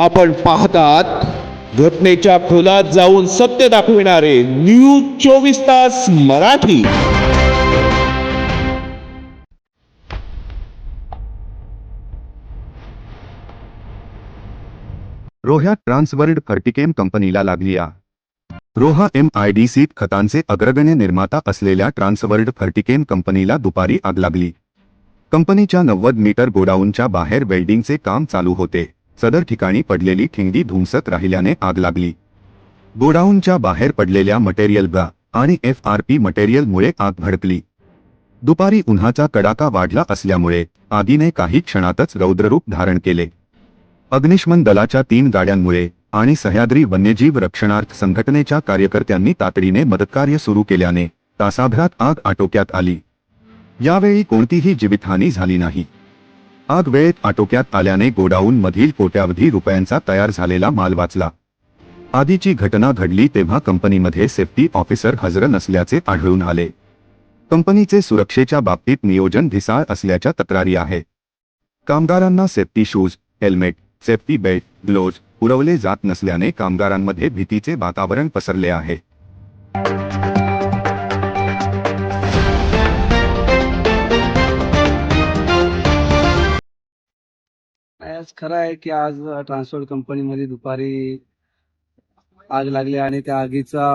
आपण पाहतात घटनेच्या खोलात जाऊन सत्य दाखविणारे न्यूज चोवीस तास मराठी. रोह्या ट्रान्सवर्ल्ड फर्टिकेम कंपनीला लागली या रोहा एम आय डी सीत खतांचे अग्रगण्य निर्माता असलेल्या ट्रान्सवर्ल्ड फर्टिकेम कंपनीला दुपारी आग लागली. कंपनीच्या नव्वद मीटर गोडाऊनच्या बाहेर वेल्डिंगचे काम चालू होते. सदर ठिकाणी पडलेली ठिंगी धुमसत राहिल्याने आग लागली. गोडाऊनच्या बाहेर पडलेल्या मटेरियल ब्रा आणि एफ आर पी मटेरियलमुळे आग भडकली. दुपारी उन्हाचा कडाका वाढला असल्यामुळे आगीने काही क्षणातच रौद्ररूप धारण केले. अग्निशमन दलाच्या तीन गाड्यांमुळे आणि सह्याद्री वन्यजीव रक्षणार्थ संघटनेच्या कार्यकर्त्यांनी तातडीने मदतकार्य सुरू केल्याने तासाभरात आग आटोक्यात आली. यावेळी कोणतीही जीवितहानी झाली नाही. आग वेळेत आटोक्यात आल्याने गोडाऊन मधील कोट्यावधी रुपयांचा तयार झालेला माल वाचला. आधीची घटना घडली तेव्हा कंपनीमध्ये सेफ्टी ऑफिसर हजर नसल्याचे आढळून आले. कंपनीचे सुरक्षेच्या बाबतीत नियोजन ढिसाळ असल्याच्या तक्रारी आहे. कामगारांना safety shoes helmet safety belt gloves पुरवले जात नसल्याने कामगारांमध्ये भीतीचे वातावरण पसरले आहे. आज खरं आहे की आज ट्रान्सपोर्ट कंपनीमध्ये दुपारी आग लागली आणि त्या आगीचा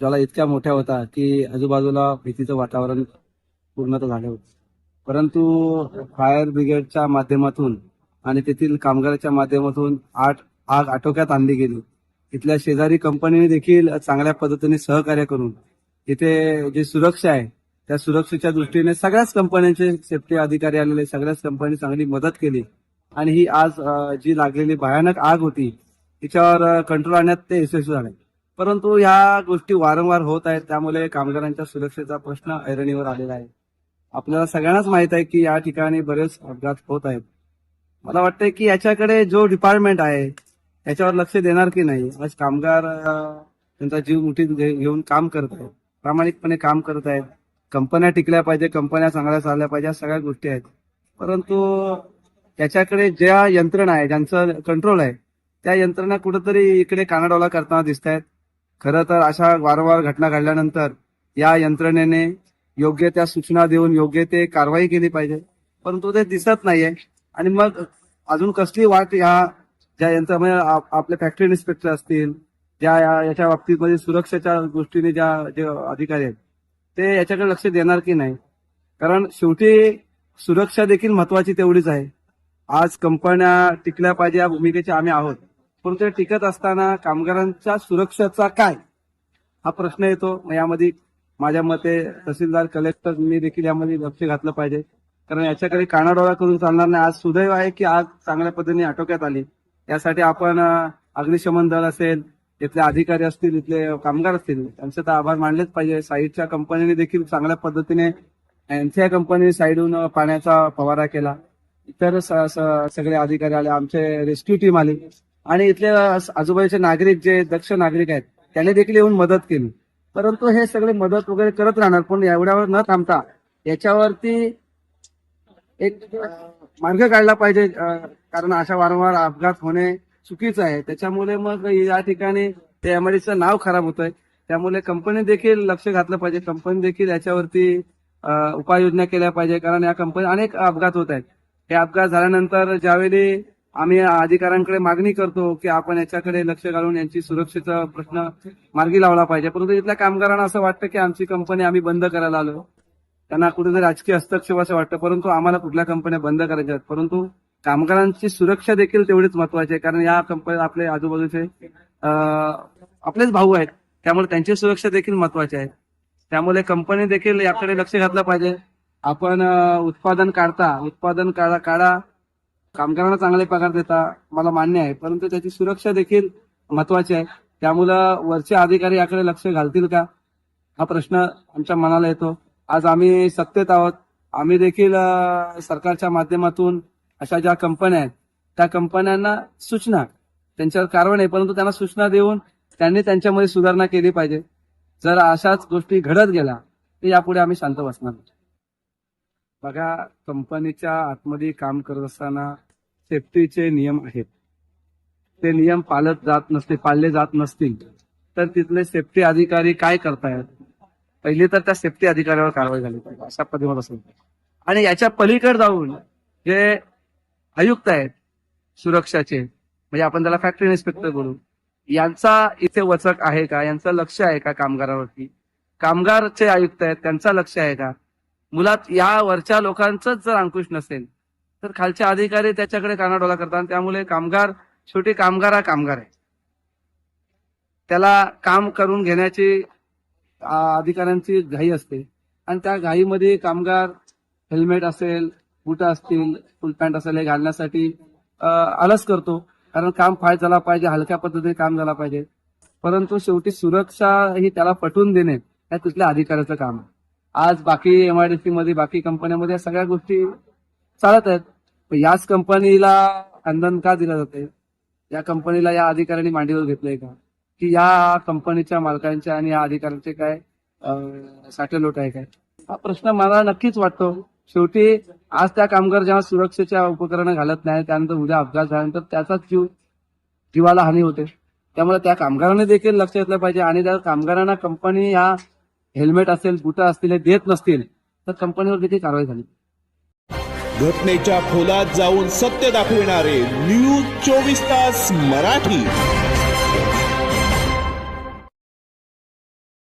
ज्वाला इतक्या मोठ्या होता की आजूबाजूला भीतीचं वातावरण पूर्णतः झालं होतं. परंतु फायर ब्रिगेडच्या माध्यमातून आणि तेथील कामगाराच्या माध्यमातून आठ आग आटोक्यात आणली गेली. इथल्या शेजारी कंपनीने देखील चांगल्या पद्धतीने सहकार्य करून इथे जे सुरक्षा आहे त्या सुरक्षेच्या दृष्टीने सगळ्याच कंपन्यांचे सेफ्टी अधिकारी आलेले सगळ्याच कंपनी चांगली मदत केली. आणि ही आज जी लागलेली भयानक आग होती तिच्यावर कंट्रोल आणण्यात ते यशस्वी झाले. परंतु ह्या गोष्टी वारंवार होत आहेत त्यामुळे कामगारांच्या सुरक्षेचा प्रश्न ऐरणीवर आलेला आहे. आपल्याला सगळ्यांनाच माहीत आहे की या ठिकाणी बरेच अपघात होत आहेत. मला वाटतंय की याच्याकडे जो डिपार्टमेंट आहे याच्यावर लक्ष देणार की नाही? आज कामगार त्यांचा जीव मुठीत घेऊन काम करत आहेत. प्रामाणिकपणे काम करत आहेत. कंपन्या टिकल्या पाहिजे कंपन्या चांगल्या चालल्या पाहिजे या सगळ्या गोष्टी आहेत. परंतु त्याच्याकडे ज्या यंत्रणा आहे ज्यांचं कंट्रोल आहे त्या यंत्रणा कुठंतरी इकडे कानाडोला करताना दिसत आहेत खरं तर अशा वारंवार घटना घडल्यानंतर या यंत्रणेने योग्य त्या सूचना देऊन योग्य ते कारवाई केली पाहिजे. परंतु ते दिसत नाहीये. आणि मग अजून कसली वाट या ज्या यंत्र म्हणजे आपले फॅक्टरी इन्स्पेक्टर असतील ज्या या- याच्या बाबतीत म्हणजे सुरक्षेच्या गोष्टीने ज्या जे अधिकारी आहेत ते याच्याकडे लक्ष देणार की नाही? कारण शेवटी सुरक्षा देखील महत्वाची तेवढीच आहे. आज कंपन्या टिकल्या पाहिजे या भूमिकेचे आम्ही आहोत. परंतु ते टिकत असताना कामगारांच्या सुरक्षेचा काय? हा प्रश्न येतो. यामध्ये माझ्या मते तहसीलदार कलेक्टर मी देखील यामध्ये लक्ष घातलं पाहिजे. कारण याच्याकडे कानाडोळा करून चालणार नाही. आज सुदैव आहे की आज चांगल्या पद्धतीने आटोक्यात आली. यासाठी आपण अग्निशमन दल असेल इथले अधिकारी असतील इथले कामगार असतील त्यांचे तर आभार मानलेच पाहिजे. साईडच्या कंपनीने देखील चांगल्या पद्धतीने एनसीआय कंपनी साईडून पाण्याचा फवारा केला. इतर सगळे अधिकारी आले आमचे रेस्क्यू टीम आली. आणि इथले आजूबाजूचे नागरिक जे दक्ष नागरिक आहेत त्यांनी देखील येऊन मदत केली. परंतु हे सगळे मदत वगैरे करत राहणार पण एवढ्यावर न थांबता याच्यावरती एक मार्ग काढला पाहिजे. कारण अशा वारंवार अपघात होणे चुकीचं आहे. त्याच्यामुळे मग या ठिकाणी ते एमआयडीचं नाव खराब होतंय. त्यामुळे कंपनी देखील लक्ष घातलं पाहिजे. कंपनी देखील याच्यावरती उपाययोजना केल्या पाहिजे. कारण या कंपनी अनेक अपघात होत आहेत. हे अपघात झाल्यानंतर ज्यावेळी आम्ही अधिकाऱ्यांकडे मागणी करतो की आपण याच्याकडे लक्ष घालून यांची सुरक्षेचा प्रश्न मार्गी लावला पाहिजे. परंतु इथल्या कामगारांना असं वाटतं की आमची कंपनी आम्ही बंद करायला आलो. त्यांना कुठेतरी राजकीय हस्तक्षेप असं वाटतं. परंतु आम्हाला कुठल्या कंपन्या बंद करायच्या आहेत? परंतु कामगारांची सुरक्षा देखील तेवढीच महत्वाची आहे. कारण या कंपनीत आपले आजूबाजूचे आपलेच भाऊ आहेत. त्यामुळे त्यांची सुरक्षा देखील महत्वाची आहे. त्यामुळे कंपनी देखील याकडे लक्ष घातलं पाहिजे. आपण उत्पादन काढता उत्पादन काढा काढा. कामगारांना चांगले पगार देता मला मान्य आहे. परंतु त्याची सुरक्षा देखील महत्वाची आहे. त्यामुळं वरचे अधिकारी याकडे लक्ष घालतील का? हा प्रश्न आमच्या मनाला येतो. आज आम्ही सत्तेत आहोत. आम्ही देखील सरकारच्या माध्यमातून अशा ज्या कंपन्या आहेत त्या कंपन्यांना सूचना त्यांच्यावर कारवाई नाही परंतु त्यांना सूचना देऊन त्यांनी त्यांच्यामध्ये सुधारणा केली पाहिजे. जर अशाच गोष्टी घडत गेल्या तर यापुढे आम्ही शांत बसणार नाही. बघा कंपनीच्या आतमध्ये काम करत असताना सेफ्टीचे नियम आहेत. ते नियम पाळत जात नसते पाळले जात नसतील. तर तिथले सेफ्टी अधिकारी काय करतायत? पहिले तर त्या सेफ्टी अधिकाऱ्यावर कारवाई झाली पाहिजे अशा पद्धतीमध्ये असेल आणि याच्या पलीकडे जाऊन जे आयुक्त आहेत सुरक्षाचे म्हणजे आपण त्याला फॅक्टरी इन्स्पेक्टर बोलू यांचा इथे वचक आहे का? यांचं लक्ष आहे का कामगारावरती? कामगारचे आयुक्त आहेत त्यांचा लक्ष आहे का? मुलात या वरच्या लोकांचंच जर अंकुश नसेल तर खालचे अधिकारी त्याच्याकडे कानाडोला करतात. आणि त्यामुळे कामगार शेवटी कामगार हा कामगार आहे. त्याला काम करून घेण्याची अधिकाऱ्यांची घाई असते. आणि त्या घाईमध्ये कामगार हेल्मेट असेल बुट असतील फुल पॅन्ट असेल हे घालण्यासाठी आलस करतो. कारण काम फाय झाला पाहिजे हलक्या पद्धतीने काम झाला पाहिजे. परंतु शेवटी सुरक्षा ही त्याला पटवून देणे हे तिथल्या अधिकाऱ्याचं काम आहे. आज बाकी एमआयडीसी मध्ये बाकी कंपन्यांमध्ये सगळ्या गोष्टी चालत आहेत. पण याच कंपनीला अंदन का दिलं जाते? या कंपनीला या अधिकाऱ्यांनी मांडीवर घेतलंय का? की या कंपनीच्या मालकांच्या आणि या अधिकाऱ्यांचे काय अं, साठेलोट आहे काय? हा प्रश्न मला नक्कीच वाटतो. शेवटी आज त्या कामगार जेव्हा सुरक्षेच्या उपकरण घालत नाही त्यानंतर उद्या अपघात झाल्यानंतर त्याचाच जीव जीवाला हानी होते. त्यामुळे त्या कामगारांनी देखील लक्ष घेतलं पाहिजे आणि त्या कामगारांना कंपनी ह्या हेल्मेट असेल बुटा असतील हे देत नसतील तर कंपनीवर देखील कारवाई झाली. घटनेच्या खोलात जाऊन सत्य दाखविणारे न्यूज चोवीस तास मराठी.